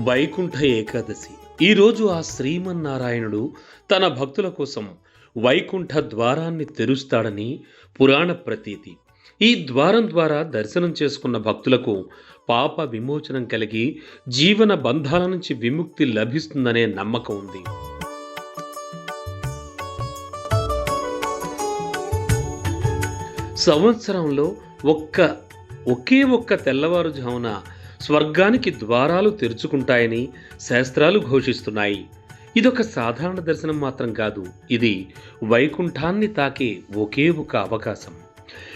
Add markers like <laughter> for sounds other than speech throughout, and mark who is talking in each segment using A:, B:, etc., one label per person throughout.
A: వైకుంఠ ఏకాదశి. ఈరోజు ఆ శ్రీమన్నారాయణుడు తన భక్తుల కోసం వైకుంఠ ద్వారాన్ని తెరుస్తాడని పురాణ ప్రతీతి. ఈ ద్వారం ద్వారా దర్శనం చేసుకున్న భక్తులకు పాప విమోచనం కలిగి జీవన బంధాల నుంచి విముక్తి లభిస్తుందనే నమ్మకం ఉంది. సంవత్సరంలో ఒక్క ఒకే ఒక్క తెల్లవారుజామున స్వర్గానికి ద్వారాలు తెరుచుకుంటాయని శాస్త్రాలు ఘోషిస్తున్నాయి. ఇదొక సాధారణ దర్శనం మాత్రం కాదు. ఇది వైకుంఠాన్ని తాకే ఒకే ఒక అవకాశం.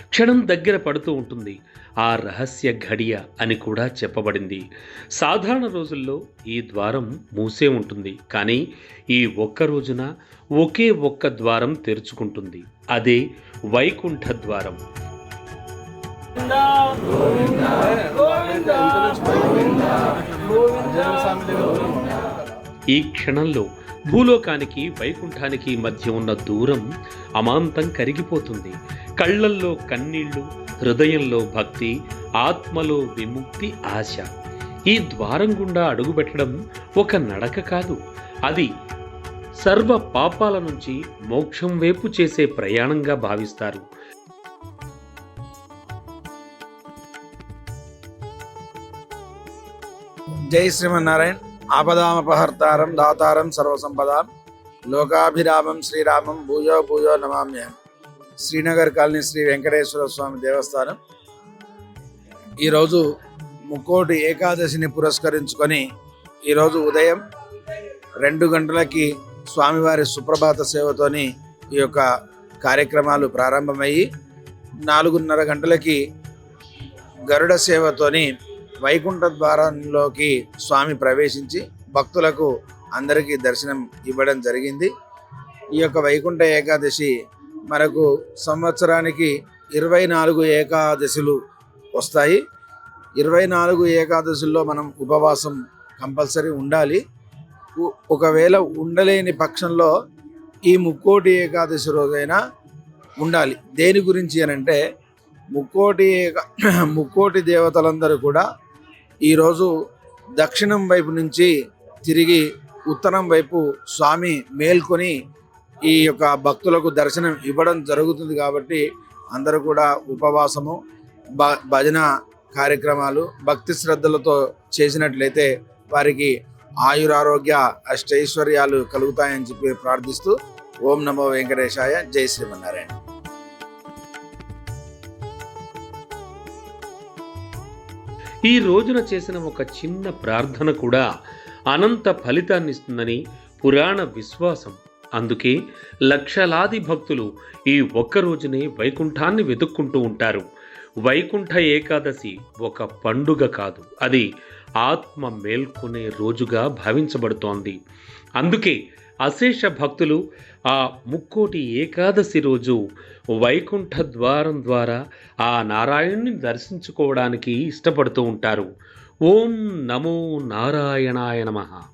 A: క్షణం దగ్గర పడుతూ ఉంటుంది. ఆ రహస్య ఘడియ అని కూడా చెప్పబడింది. సాధారణ రోజుల్లో ఈ ద్వారం మూసే ఉంటుంది. కానీ ఈ ఒక్క రోజున ఒకే ఒక్క ద్వారం తెరుచుకుంటుంది. అదే వైకుంఠ ద్వారం. ఈ క్షణంలో భూలోకానికి వైకుంఠానికి మధ్య ఉన్న దూరం అమాంతం కరిగిపోతుంది. కళ్ళల్లో కన్నీళ్ళు హృదయంలో భక్తి ఆత్మలో విముక్తి ఆశ. ఈ ద్వారం గుండా అడుగుపెట్టడం ఒక నడక కాదు. అది సర్వ పాపాల నుంచి మోక్షం వైపు చేసే ప్రయాణంగా భావిస్తారు.
B: జై శ్రీమన్నారాయణ. ఆపదామపహర్తారం దాతారం సర్వసంపదాం. లోకాభిరామం శ్రీరామం భూజో భూజో నమామ్య శ్రీనగర్ కాలనీ శ్రీ వెంకటేశ్వర స్వామి దేవస్థానం. ఈరోజు ముక్కోటి ఏకాదశిని పురస్కరించుకొని ఈరోజు ఉదయం రెండు గంటలకి స్వామివారి సుప్రభాత సేవతోని ఈ యొక్క కార్యక్రమాలు ప్రారంభమయ్యి నాలుగున్నర గంటలకి గరుడ సేవతోని వైకుంఠ ద్వారంలోకి స్వామి ప్రవేశించి భక్తులకు అందరికీ దర్శనం ఇవ్వడం జరిగింది. ఈ యొక్క వైకుంఠ ఏకాదశి మనకు సంవత్సరానికి ఇరవై నాలుగు ఏకాదశులు వస్తాయి. ఇరవై నాలుగు ఏకాదశుల్లో మనం ఉపవాసం కంపల్సరీ ఉండాలి. ఒకవేళ ఉండలేని పక్షంలో ఈ ముక్కోటి ఏకాదశి రోజైనా ఉండాలి. దేని గురించి అని అంటే ముక్కోటి ఏక- <clears throat> ముక్కోటి దేవతలందరూ కూడా ఈరోజు దక్షిణం వైపు నుంచి తిరిగి ఉత్తరం వైపు స్వామి మేల్కొని ఈ యొక్క భక్తులకు దర్శనం ఇవ్వడం జరుగుతుంది కాబట్టి అందరూ కూడా ఉపవాసము భ భజన కార్యక్రమాలు భక్తి శ్రద్ధలతో చేసినట్లయితే వారికి ఆయురారోగ్య అష్టైశ్వర్యాలు కలుగుతాయని చెప్పి ప్రార్థిస్తూ ఓం నమో వెంకటేశాయ జై శ్రీమన్నారాయణ.
A: ఈ రోజున చేసిన ఒక చిన్న ప్రార్థన కూడా అనంత ఫలితాన్ని ఇస్తుందని పురాణ విశ్వాసం. అందుకే లక్షలాది భక్తులు ఈ ఒక్క రోజునే వైకుంఠాన్ని వెతుక్కుంటూ ఉంటారు. వైకుంఠ ఏకాదశి ఒక పండుగ కాదు అది ఆత్మ మేల్కొనే రోజుగా భావించబడుతోంది. అందుకే అశేష భక్తులు ఆ ముక్కోటి ఏకాదశి రోజు వైకుంఠ ద్వారం ద్వారా ఆ నారాయణుని దర్శించుకోవడానికి ఇష్టపడుతూ ఉంటారు. ఓం నమో నారాయణాయ నమః.